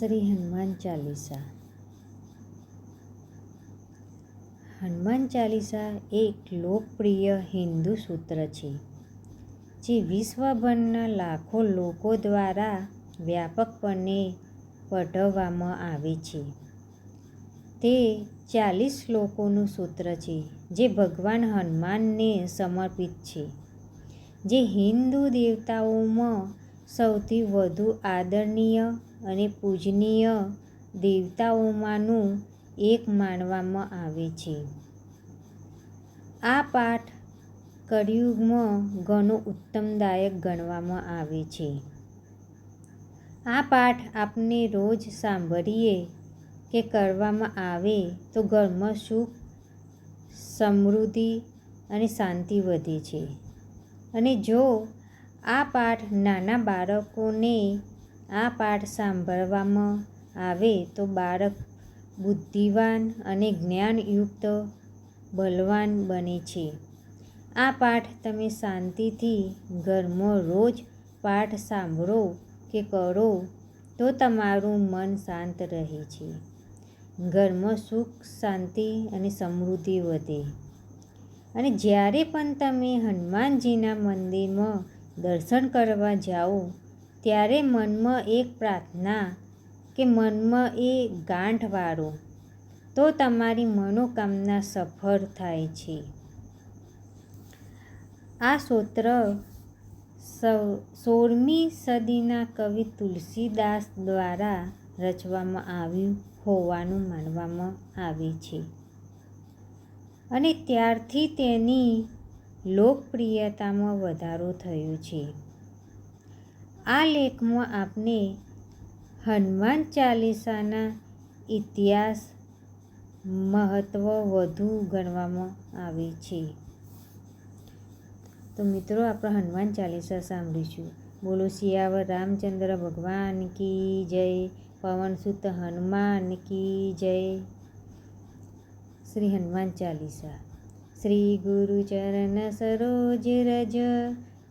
શ્રી હનુમાન ચાલીસા. હનુમાન ચાલીસા એક લોકપ્રિય હિન્દુ સૂત્ર છે, જે વિશ્વભરના લાખો લોકો દ્વારા વ્યાપકપણે પઢવવામાં આવે છે. તે ચાલીસ શ્લોકોનું સૂત્ર છે, જે ભગવાન હનુમાનને સમર્પિત છે, જે હિન્દુ દેવતાઓમાં સૌથી વધુ આદરણીય અને પૂજનીય દેવતાઓમાંનું એક માનવામાં આવે છે. આ પાઠ કળિયુગમાં ઘણો ઉત્તમદાયક ગણવામાં આવે છે. આ પાઠ આપને રોજ સાંભળીએ કે કરવામાં આવે તો ઘરમાં સુખ, સમૃદ્ધિ અને શાંતિ વધે છે. અને જો આ પાઠ નાના બાળકોને આ પાઠ સાંભળવામાં આવે તો બાળક બુદ્ધિવાન અને જ્ઞાનયુક્ત બલવાન બને છે. આ પાઠ તમે શાંતિથી ઘરમાં રોજ પાઠ સાંભળો કે કરો તો તમારું મન શાંત રહે છે. ઘરમાં સુખ, શાંતિ અને સમૃદ્ધિ વધે. અને જ્યારે પણ તમે હનુમાનજીના મંદિરમાં દર્શન કરવા જાઓ ત્યારે મનમાં એક પ્રાર્થના કે મનમાં એ ગાંઠ વાળો તો તમારી મનોકામના સફળ થાય છે. આ સૂત્ર સોળમી સદીના કવિ તુલસીદાસ દ્વારા રચવામાં આવ્યું હોવાનું માનવામાં આવે છે. અને ત્યારથી તેની લોકપ્રિયતામાં વધારો થયો છે. આ લેખમાં આપને હનુમાન ચાલીસાના ઇતિહાસ મહત્ત્વ વધુ ગણવામાં આવે છે. તો મિત્રો, આપણે હનુમાન ચાલીસા સાંભળીશું. બોલો, શિયાવર રામચંદ્ર ભગવાન કી જય પવનસુત હનુમાન કી જય. શ્રી હનુમાન ચાલીસા. શ્રી ગુરુ ચરણ સરોજ રજ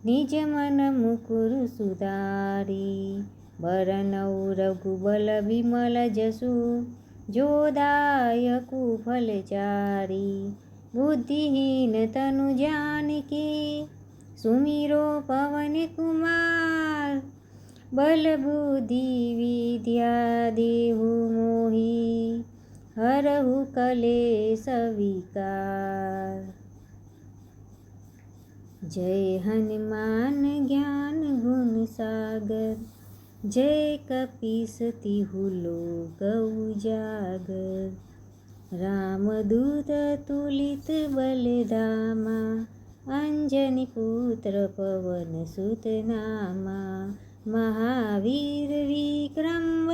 નિજ મન મુકુર સુધારી. બરનૌ રઘુબલ વિમલ જસુ, જોદાયકુ ફલચારી બુદ્ધિહીન તનુ જાનકી, સુમીરો પવન કુમાર. બલ બુદ્ધિ વિદ્યા દેહુ મોહી, હરહુ કલે વિકાર. जय हनुमान ज्ञान गुण सागर जय कपि सति हुलो गौ रामदूत तुलित बलदामा अञ्जनि पुत्र पवन सुतनामा महावीर विक्रम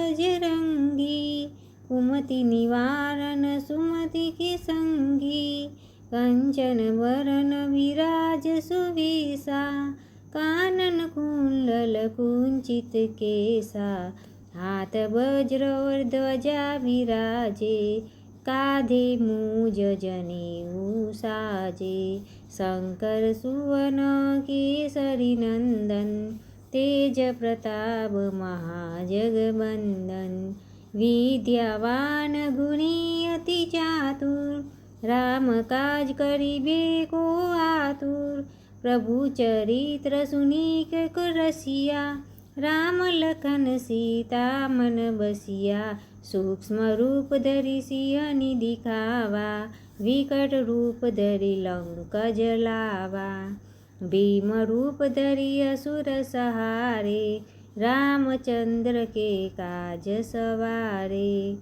जी कुमति निवारण सुमति के सङ्गी કંચન વરણ વિરાજ સુવિસા, કાનન કુંડલ કુંચિત કેસા, હાથ વજ્ર ધ્વજા વિરાજે, કાધે મુજ જને સાજે શંકર સુવન કેસરી નંદન, તેજ પ્રતાપ મહાજગબંદન વિદ્યાવાન ગુણી અતિ ચાતુર રામ કાજ કરી બેકો આતુર. પ્રભુ ચરિત્ર સુનિક રસિયા રામ લખન સીતા મન બસિયા. સૂક્ષ્મ રૂપ ધરી સિંહની દિખાવા વિકટ રૂપ ધરી લંક જલાવા. ભીમ રૂપ ધરી અસુર સહારે. રામચંદ્ર કે કાજ સવારે.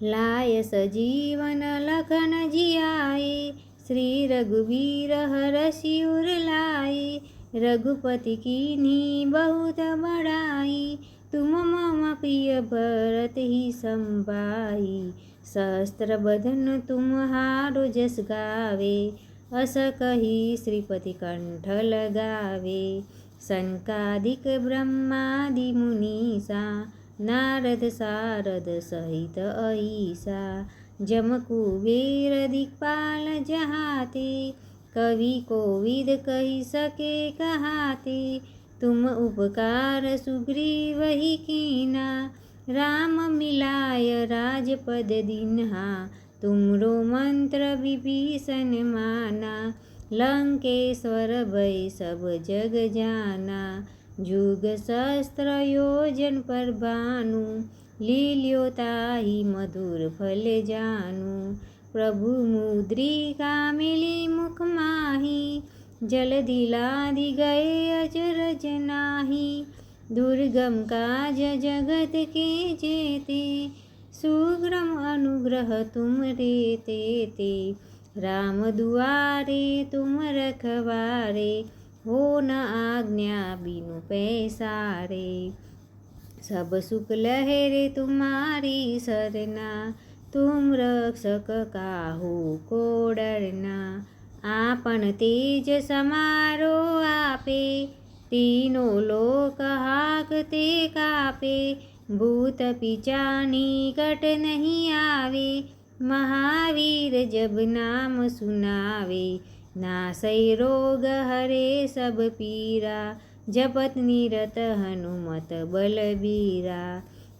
લાય સજીવન લખન જિયાય શ્રી રઘુવીર હર શિવર લાય, રઘુપતિ કીની બહુત બડાઈ, તુમ મમ પ્રિય ભરત હિ સંભાઈ, શસ્ત્ર બધન તુમ હારો જસ ગાવે, અસ કહી શ્રીપતિ કંઠ લગાવે શંકાદિક બ્રહ્માદિ મુનિસા નારદ સારદ સહિત અહીસા. જમ કુબેર દિકપાલ જહાતે, કવિ કોવિદ કહી શકે કહાતે. તુમ ઉપકાર સુગ્રીવહી કીના. રામ મિલાય રાજપદ દિન્હા. તુમરો મંત્ર વિભીષણ માના. લંકેશ્વર ભય સબ જગ જાના. જુગ શસ્ત્ર યોજન પર ભાનું લીલ્યો તાહી મધુર ફલે જાનું પ્રભુ મુદ્રિકા મિલી મુખ માહી જલધિ લાધિ ગયે અચરજ નાહી દુર્ગમ કાજ જગત કે જેતે સુગ્રમ અનુગ્રહ તુમ રે તે રામ દુઆરે તુમ રખવારે हो न आज्ञा बिनु पैसारे सब सुख लहरे तुम्हारी सरना तुम रक्षक काहू को डरना आपन तेज समारो आपे तीनो लोक हाकते कापे भूत पिचानी कट नहीं आवे महावीर जब नाम सुनावे नासै रोग हरे सब पीरा जपत निरत हनुमत बलबीरा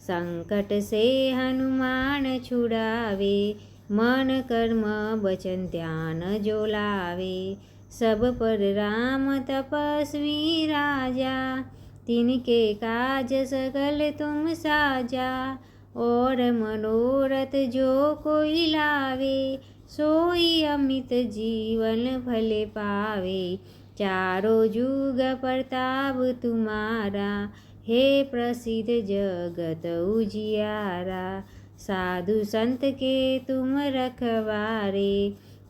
संकट से हनुमान छुड़ावे मन कर्म वचन ध्यान जो लावे सब पर राम तपस्वी राजा तिनके काज सकल तुम साजा और मनोरथ जो कोई लावे સોઈ અમિત જીવન ભલે પાવે, ચારો જુગ પ્રતાપ તુમારા. હે પ્રસિદ્ધ જગત ઉજિયારા, સાધુ સંત કે તુમ રખવારે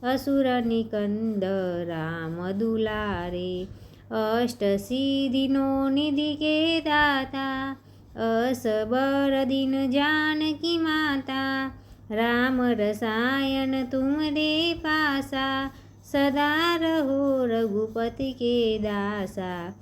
અસુર નિકંદ રામ દુલારે અષ્ટ સિદ્ધિનો નિધિ કે દાતા, અસબર દિન જાનકી મા राम रसायन तुमरे पासा सदा रहो रघुपति के दासा।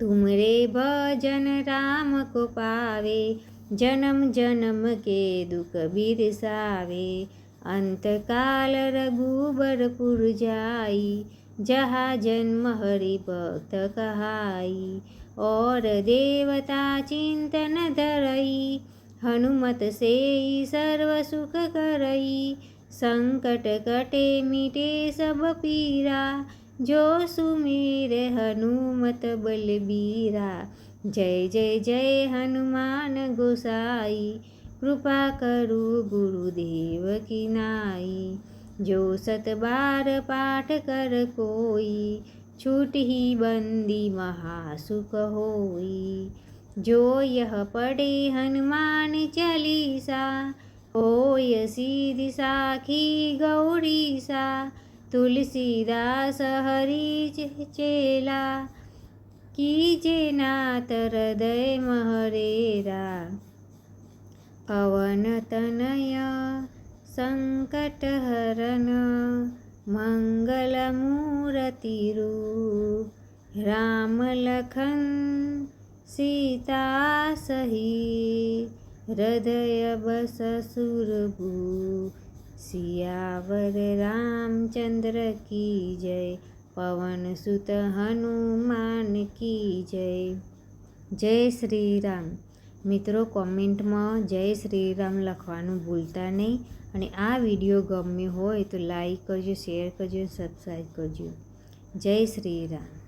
तुमरे भजन राम को पावे जन्म जन्म के दुख बिरसावे। अंतकाल रघुबरपुर जाई जहा जन्म हरि भक्त कहाई। और देवता चिंतन धरई હનુમત સેઈ સર્વ સુખ કરઈ સંકટ કટે મીટે સબ પીરા જો સુમીર હનુમત બલબીરા જય જય જય હનુમાન ગોસાઈ કૃપા કરું ગુરુદેવ કિનાઈ જો સતબાર પાઠ કર કોઈ છૂટહી બંદી મહાસુખ હોઈ जो यह पढ़े हनुमान चालीसा होय सीधि साखी गौरीसा तुलसीदास हरि चेला कीजे नाथ हृदय महरेरा पवन तनय संकटहरन मंगलमूर्तिरूप राम लखन સીતા સહી હૃદય બસ સુરભુ સિયાવર રામચંદ્ર કી જય, પવન સુત હનુમાન કી જય. જય શ્રી રામ મિત્રો, કોમેન્ટમાં જય શ્રી રામ લખવાનું ભૂલતા નહીં અને આ વીડિયો ગમ્યો હોય તો લાઈક કરજો, શેર કરજો સબસ્ક્રાઈબ કરજો. જય શ્રી રામ